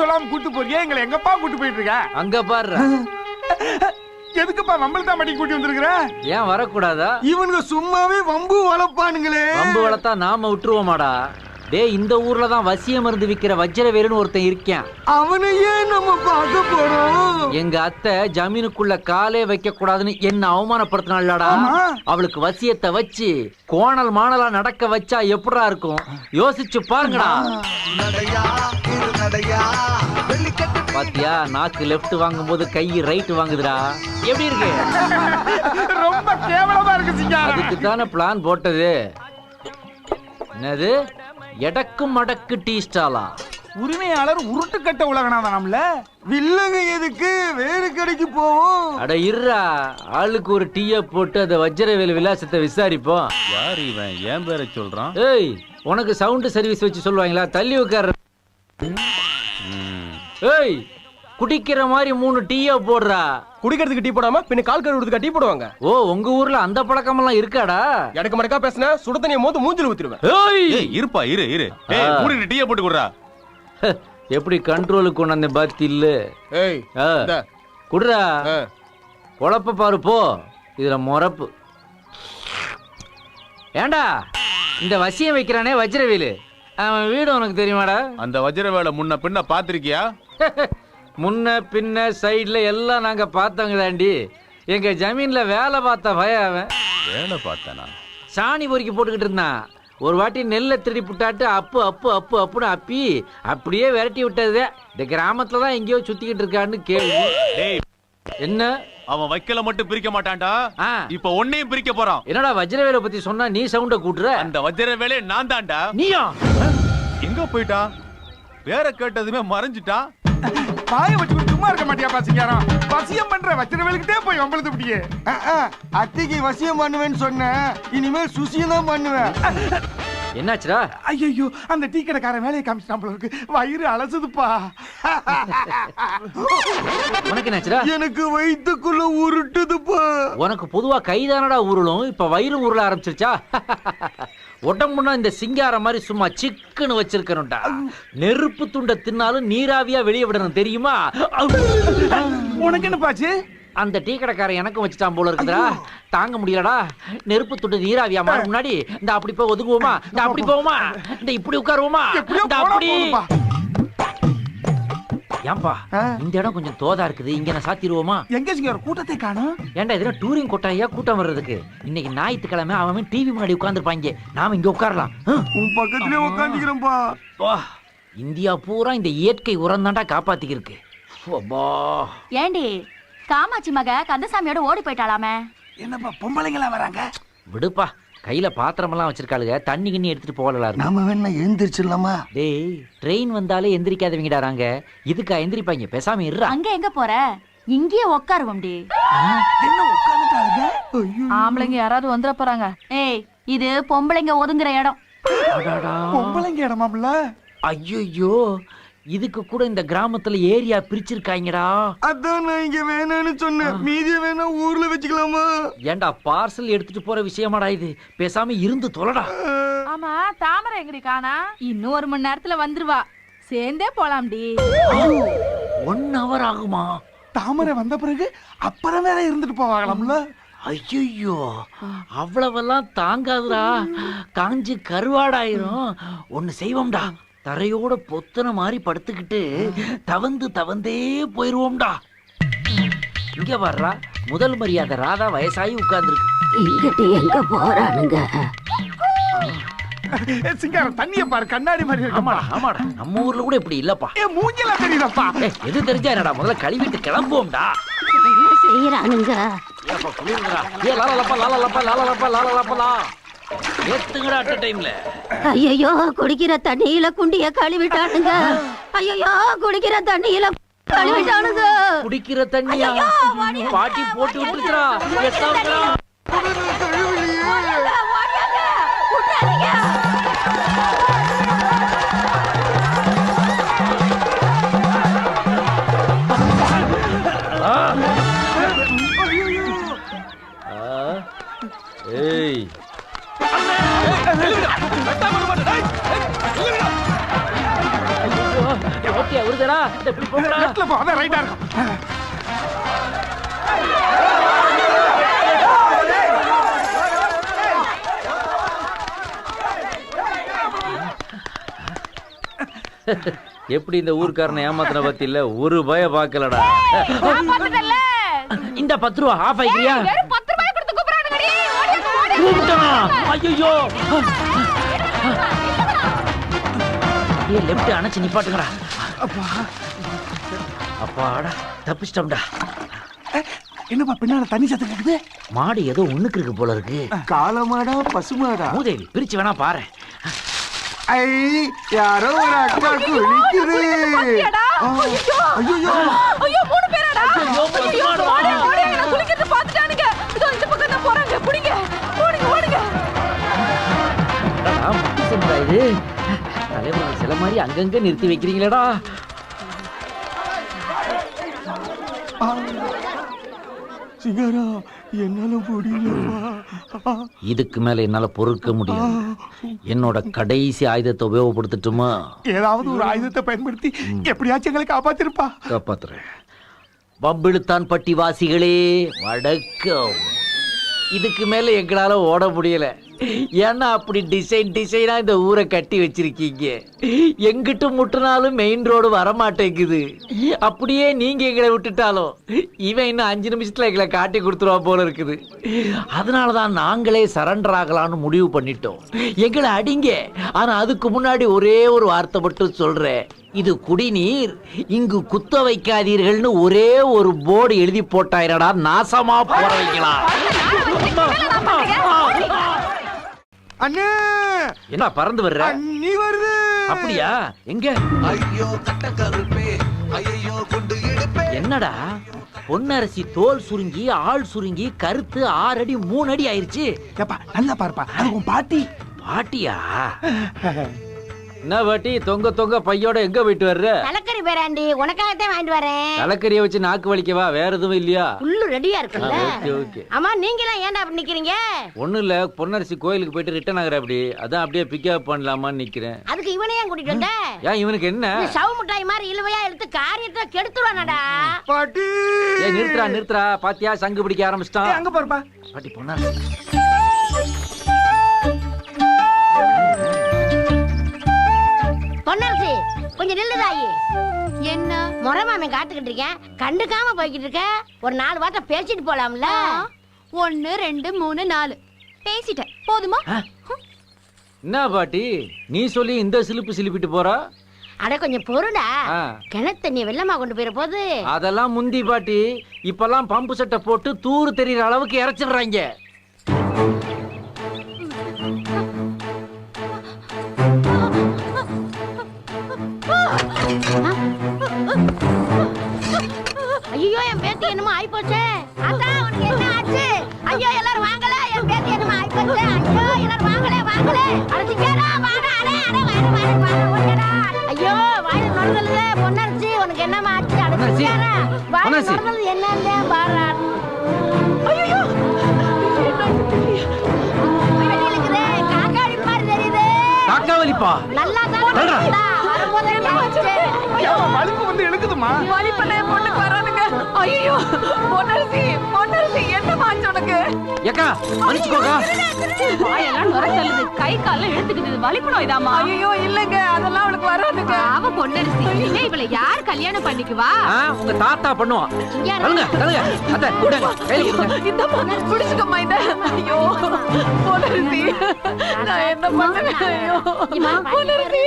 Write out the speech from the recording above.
சொல்லாம கூட்டு போறியே? எங்களை எங்கப்பா கூட்டு போயிட்டு இருக்க அங்க பாரு எதுக்குப்பா நம்மள தான் மடி கூட்டி வந்திருக்கிற? ஏன் வரக்கூடாதா? இவனுங்க சும்மாவே வம்பு வளர்ப்பானுங்களே வம்பு வளர்த்தா நாம விட்டுருவோமாடா. டேய் இந்த ஊர்ல தான் வசிய மருந்து விக்கிற வஜ்ரவேலுன்னு ஒருத்தன் இருக்கான். அவனையே நம்ம பார்க்க போறோம்? எங்க அத்தை ஜமீனுக்குள்ள காலே வைக்க கூடாதுன்னு என்ன அவமானப்படுத்தினாள்டா அவளுக்கு வசியத்தை வச்சு கோணல் மாணலா நடக்க வச்சா எப்படிடா இருக்கும்? யோசிச்சு பாருங்கடா. பாத்தியா நாக்கு லெஃப்ட் வாங்கும்போது கை ரைட் வாங்குதுடா. எப்படி இருக்கு? ரொம்ப கேவலமா இருக்கு அதுக்கு தானே பிளான் போட்டது. என்னது? எடக்கு மடக்கு டீ ஸ்டாலா. உரிமையாளர் உருட்டு கட்ட உலகனாதான் நம்மள வில்லங்க எதுக்கு? வேறு கடைக்கு போவோம். அட இருடா ஆளுக்கு ஒரு டீயை போட்டு அந்த வஜ்ரவேலு விலாசத்தை விசாரிப்போம். யார் இவன்? ஏன் பேரை சொல்றான்? ஏய் உனக்கு சவுண்ட் சர்வீஸ் வச்சு சொல்லுவாங்களா? தள்ளி உட்கார. ஏய் குடிக்கிற மாதிரி மூணு டீயை போடுறா. குடிக்கிறதுக்கு டீ போடாம பின்ன கால் கழுவுறதுக்கு டீ போடுவாங்க. ஓ உங்க ஊர்ல அந்த பழக்கமெல்லாம் இருக்காடா? எனக்கு மடக்கா பேசினா சுட தண்ணியை மோந்து மூஞ்சில ஊத்திடுவேன். ஏய்! ஏய் இருப்பா இரு இரு. ஏய். மூடிட்டு டீயை போட்டு குடுறா. எப்படி கண்ட்ரோலுக்கு கொண்டு வந்த பாத்தி இல்ல ஏய். குடுறா. பொழப்ப பாரு போ. இதுல முறப்பு ஏண்டா? இந்த வசியம் வைக்கிறானே வஜ்ரவேலு. அவன் வீடு உனக்கு தெரியுமாடா? அந்த வஜ்ர வேலை முன்ன பின்ன பாத்திருக்கியா முன்ன பின்ன சைடுல எல்லாம் நாங்க பார்த்தவங்க தாண்டி எங்க ஜமீன்ல வேலை பார்த்த பயம் அவன். வேலை பார்த்தானா? சாணி பொறுக்கி போட்டுக்கிட்டு இருந்தான். ஒரு வாட்டி நெல்லை திருடி புட்டாட்டு அப்பு அப்பு அப்பு அப்புன்னு அப்பி அப்படியே விரட்டி விட்டது. இந்த கிராமத்துல தான் எங்கேயோ சுத்திக்கிட்டு இருக்கான்னு கேள்வி. என்ன? அவன் வைக்கல மட்டும் பிரிக்க மாட்டான்டா. இப்ப உன்னையும் பிரிக்க போறான். என்னடா வஜ்ரவேலை பத்தி சொன்னா நீ சவுண்ட கூட்டுற? அந்த வஜ்ர வேலையை நான் தான்டா நீயா? எங்க போயிட்டான்? பேரை கேட்டதுமே மறைஞ்சிட்டான். பாய வச்சு சும்மா இருக்க மாட்டியாப்பா சிங்காரம் வசியம் பண்ற வச்சிரவேலுக்கிட்டே போய் வம்பளது இப்படியே அத்தைக்கு வசியம் பண்ணுவேன்னு சொன்னேன் இனிமேல் சுசியம் தான் பண்ணுவேன். என்னாச்சுடா? ஐயோ அந்த டீ கடைக்காரன் வேலையை காமிச்சிட்டான் போல இருக்கு. வயிறு அலசுதுப்பா. உனக்கு என்னாச்சுடா? எனக்கு வயித்துக்குள்ள உருட்டுதுப்பா. உனக்கு பொதுவா கைதானடா உருளும் இப்ப வயிறு உருள ஆரம்பிச்சிருச்சா? உடம்புனா இந்த சிங்காரம் மாதிரி சும்மா சிக்குன்னு வச்சிருக்கணும்டா. நெருப்பு துண்டை தின்னாலும் நீராவியா வெளியே விடணும் தெரியுமா? உனக்கு என்னப்பாச்சு அந்த டீ கடைக்காரன் எனக்கும் வச்சுட்டான் போல இருக்குதா தாங்க முடியலடா. நெருப்பு துண்டு நீராவியா மாற முன்னாடி. இந்த அப்படி போய் ஒதுங்குவோமா? இந்த அப்படி போவோமா? இந்த இப்படி உட்காருவோமா? இந்த அப்படி. ஏன்பா. இந்த இடம் கொஞ்சம் தோதா இருக்குது. இங்க நான் சாத்திடுவோமா? எங்க சிங்காரம் கூட்டத்தை காணும். ஏன்டா இதுல டூரிங் கொட்டாயா கூட்டம் வர்றதுக்கு? இன்னைக்கு ஞாயிற்றுக்கிழமை அவன் டிவி முன்னாடி உட்கார்ந்துருப்பாங்க நாம இங்க உட்காரலாம். உன் பக்கத்துலயே உட்காந்துக்கிறேன்பா வா. இந்தியா பூரா இந்த இயற்கை உரம் தான்டா காப்பாத்திக்கிருக்கு. அப்பா. ஏண்டி காமாட்சி மக கந்தசாமியோட ஓடி போயிட்டாளாமே. என்னப்பா பொம்பளைங்களா வராங்க? விடுப்பா. கையில பாத்திரமெல்லாம் வச்சிருக்காளுங்க தண்ணி கிண்ணி எடுத்துட்டு போகலாம் நாம வேணா எழுந்திரிச்சிடலாமா டேய் ட்ரெயின் வந்தாலே எந்திரிக்காதவங்கடாராங்க இதுக்கா எந்திரிப்பாங்க பேசாம இருறா அங்க எங்க போற? இங்கேயே உட்காருவோம்டி என்ன உட்காந்துட்டாளுங்க ஆம்பளைங்க யாராவது வந்துட போறாங்க. ஏய் இது பொம்பளைங்க ஒதுங்குற இடம். பொம்பளைங்க இடமாம்ல? ஐயோ இதுக்கு கூட இந்த கிராமத்துல ஏரியா பிரிச்சிருக்காங்கடா. அதான் நான் இங்க வேணாம்னு சொன்னேன். மீதியை வேணா ஊர்ல வச்சுக்கலாமா? ஏன்டா பார்சல் எடுத்துட்டு போற விஷயமாடா இது? பேசாம இருந்து தொலைடா. ஆமா தாமரை எங்கடி காணா? இன்னும் ஒரு மணி நேரத்துல வந்துருவா. சேர்ந்தே போலாம்டி. ஒன் ஹவர் ஆகுமா? தாமரை வந்த பிறகு அப்புறம் வேற இருந்துட்டு போவாங்களாம்ல? ஐயோ அவ்வளவெல்லாம் தாங்காதுடா. காஞ்சு கருவாடாயிரும். ஒன்னு செய்வோம்டா. தரையோட பொத்தன மாதிரி படுத்துக்கிட்டு தவந்து தவந்தே போயிருவோம்டா. இங்க வர்றா முதல் மரியாதை ராதா வயசாகி உட்கார்ந்துருக்கு. இங்கிட்டு எங்க போறானுங்க? சிங்காரம் தண்ணிய பாரு கண்ணாடி மாதிரி ஆமாடா இருக்கா. ஆமாடா நம்ம ஊர்ல கூட இப்படி இல்லப்பா. ஏ மூஞ்சல தெரியுதப்பா. எது தெரிஞ்சா என்னடா முதல்ல கழுவிட்டு கிளம்புவோம்டா. என்ன செய்யறானுங்க? ஏப்பா. ஏ, லாலா லப்பா, லாலா லப்பா, லாலா லப்பா, லாலா லப்பா. ஏத்துங்கடா. ஐயோ குடிக்கிற தண்ணியில குண்டிய கழுவிட்டானுங்க. ஐயோ குடிக்கிற தண்ணியில கழுவிட்டானுங்க. குடிக்கிற தண்ணியா? பாட்டி போட்டு விட்டுருக்கா ஐயோ, ஓட்டியா வருது தெரியுதுடா இந்த இப்படி போங்கடா லெஃப்ட்ல போ அதான் ரைட்டா இருக்கும் எப்படி இந்த ஊர்க்காரனை ஏமாத்தின பத்தி இல்ல ஒரு பய பாக்கலடா இந்த பத்து ரூபா ஆஃப் ஆயிக்கிறியா கூப்பிட்டனா ஐயோ ஏ லெஃப்ட் அணைச்சு நிப்பாட்டுங்கடா. அப்பாடா தப்பிச்சிட்டோம்டா. என்னப்பா பின்னால தண்ணி சத்தம் கேக்குது? மாடு ஏதோ ஒண்ணுக்கு இருக்கு போல இருக்கு. காலமாடா பசுமாடா. மூதேவி பிரிச்சு வேணா பாரு. ஐ யாரோ ஒரு அக்கா குளிக்குது. பாத்தியாடா? ஐயோ. ஐயோ ஐயோ, மூணு பேராடா? ஐயோ, ஓடியாங்க, இது தலைவர் சில மாதிரி அங்கங்க நிறுத்தி வைக்கிறீங்களேடா. சிகாரா என்னால முடியலப்பா. இதுக்கு மேல என்னால பொறுக்க முடியாது. என்னோட கடைசி ஆயுதத்தை உபயோகப்படுத்தட்டுமா? ஏதாவது ஒரு ஆயுதத்தை பயன்படுத்தி எப்படியாச்சும் எங்களை காப்பாத்திருப்பா. காப்பாத்துறேன். பம்பிழுத்தான் பட்டி வாசிகளே வணக்கம். இதுக்கு மேல எங்களால ஓட முடியல. ஏன்னா அப்படி டிசைன் டிசைனாக இந்த ஊரை கட்டி வச்சிருக்கீங்க எங்கிட்டு முட்டினாலும் மெயின் ரோடு வரமாட்டேங்குது அப்படியே நீங்கள் எங்களை விட்டுட்டாலும் இவன் இன்னும் அஞ்சு நிமிஷத்தில் எங்களை காட்டி கொடுத்துருவா போல இருக்குது அதனால தான் நாங்களே சரண்டர் ஆகலான்னு முடிவு பண்ணிட்டோம் எங்களை அடிங்க ஆனால் அதுக்கு முன்னாடி ஒரே ஒரு வார்த்தை மட்டும் சொல்கிறேன் இது குடிநீர் இங்கு குத்த வைக்காதீர்கள்னு ஒரே ஒரு போர்டு எழுதி போட்டாயிரடா நாசமா போற வைக்கலாம் அண்ணே! என்ன பறந்து வர்ற? அண்ணி வருது! அப்படியா? எங்க? என்னடா? பொன்னரசி தோல் சுருங்கி ஆள் சுருங்கி கருத்து ஆறு அடி மூணு அடி ஆயிருச்சு. ஏப்பா நல்லா பாருப்பா. அது உன் பாட்டி. பாட்டியா? என்ன பாட்டி தொங்க தொங்க பையோட எங்க போயிட்டு வர்ற? தலைக்கறி பேராண்டி உனக்காகத்தான் வாங்கிட்டு வரேன். தலைக்கறிய வச்சு நாக்கு வலிக்கவா வேற எதுவும் இல்லையா? புல்லு ரெடியா இருக்குல்ல? Okay okay. ஆமா நீங்க எல்லாம் ஏன்டா அப்படி நிக்கிறீங்க? ஒண்ணும் இல்ல பொன்னரசி கோயிலுக்கு போயிட்டு ரிட்டர்ன் ஆகுற அப்படி. அதான் அப்படியே பிக்கப் பண்ணலாமான்னு நிக்கிறேன். அதுக்கு இவனை ஏன் கூட்டிட்டு வந்த? ஏன் இவனுக்கு என்ன? சவு முட்டாய் மாதிரி இழுவையா எடுத்து காரியத்தை கெடுத்துருவானடா. பாட்டி. ஏன் நிறுத்துறா நிறுத்துறா பாத்தியா சங்கு பிடிக்க ஆரம்பிச்சிட்டான். அங்க பாருப்பா. பாட்டி பொன்னரசி. கொஞ்சம் நில்லுதாயி. என்ன? முறமாமன் காத்துக்கிட்டு இருக்கேன். கண்டுக்காம போய்கிட்டு இருக்க. ஒரு நாலு வார்த்தை பேசிட்டு போலாம்ல. ஒன்னு ரெண்டு மூணு நாலு. பேசிட்டேன். போதுமா? என்ன பாட்டி? நீ சொல்லி இந்த சிலிப்பு சிலிப்பிட்டு போறா? அட கொஞ்சம் பொருடா. கிணத்து தண்ணிய வெள்ளமா கொண்டு போயிட போது. அதெல்லாம் முந்தி பாட்டி. இப்பெல்லாம் பம்பு செட்டை போட்டு தூரு தெரியுற அளவுக்கு இறைச்சிடுறாங்க. ஐயோ என் பேத்தி என்னமோ ஆயிப்போச்சே. அதான் உனக்கு என்ன ஆச்சு? ஐயோ எல்லாரும் வாங்கல. என் பேத்தி என்னமோ ஆயிப்போச்சே. ஐயோ எல்லாரும் வாங்கலே வாங்கலே. அடிச்சுக்கடா வாடா அடே அடே வாட வாட வாட ஓடடா ஐயோ வாயில நுழைதல்ல பொன்னரசி உனக்கு என்னமா ஆச்சு? அடிச்சுக்கடா வாயில. நுழைதல் என்னன்னு பாரு ஐயோ வெளியிலுக்குதே காக்காடி மாதிரி தெரியுது. காக்கா வலிப்பா நல்லா. தான் வலிப்பு வந்து பண்ண என் பொண்ணுக்கு வரானுங்க ஐயோ பொன்னரசி பொன்னரசி என்ன மாச்சு உனக்கு? ஏக்கா மன்னிச்சுக்கோக்கா. வாயெல்லாம் நுர தள்ளுது கை கால்லாம் இழுத்துக்குது. வலிப்பு நோய்தாம்மா. ஐயோ இல்லங்க. அதெல்லாம் அவளுக்கு வராதுங்க. அவ பொன்னரசி. இதே இவளை யார் கல்யாணம் பண்ணிக்குவா? உங்க தாத்தா பண்ணுவான். தள்ளுங்க தள்ளுங்க அத்தை கொடுங்க கையில கொடுங்க. இந்த பொண்ணு பிடிச்சுக்கம்மா இத. ஐயோ பொன்னரசி நான் என்ன பண்ணுவேன்? ஐயோ பொன்னரசி.